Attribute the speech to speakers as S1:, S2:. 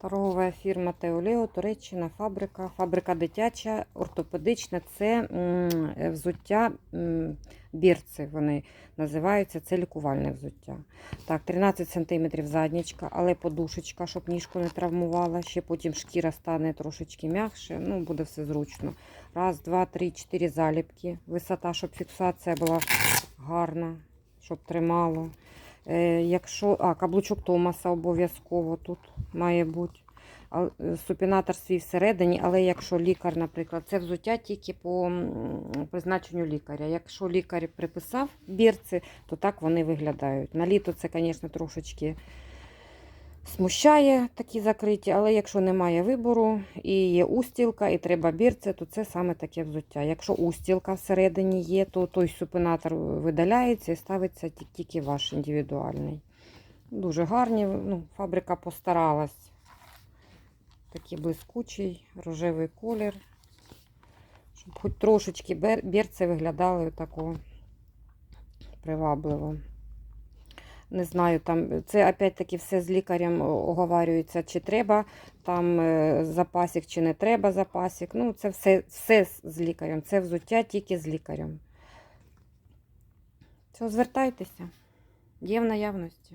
S1: Торгова фірма Теолео, Туреччина, фабрика. Фабрика дитяча, ортопедична. Це взуття бірці. Вони називаються. Це лікувальне взуття. Так, 13 см заднічка, але подушечка, щоб ніжку не травмувала. Ще потім шкіра стане трошечки м'якше. Ну, буде все зручно. Раз, два, три, чотири заліпки. Висота, щоб фіксація була гарна, щоб тримало. Е, якщо, а, каблучок Томаса обов'язково тут має бути. Е, Супінатор свій всередині, але якщо лікар, наприклад, це взуття тільки по призначенню лікаря. Якщо лікар приписав бірці, то так вони виглядають. На літо це, звісно, трошечки смущає такі закриті, але якщо немає вибору і є устілка, і треба бірці, то це саме таке взуття. Якщо устілка всередині є, то той супинатор видаляється і ставиться тільки ваш індивідуальний. Дуже гарні, ну, фабрика постаралась. Такий блискучий рожевий колір. Щоб хоч трошечки бірці виглядали такого привабливо. Не знаю, там це опять-таки все з лікарем оговарюється, чи треба там запасік, запасик, чи не треба запасик. Ну, це все, все з лікарем. Це взуття тільки з лікарем. Все, звертайтеся. Є в наявності.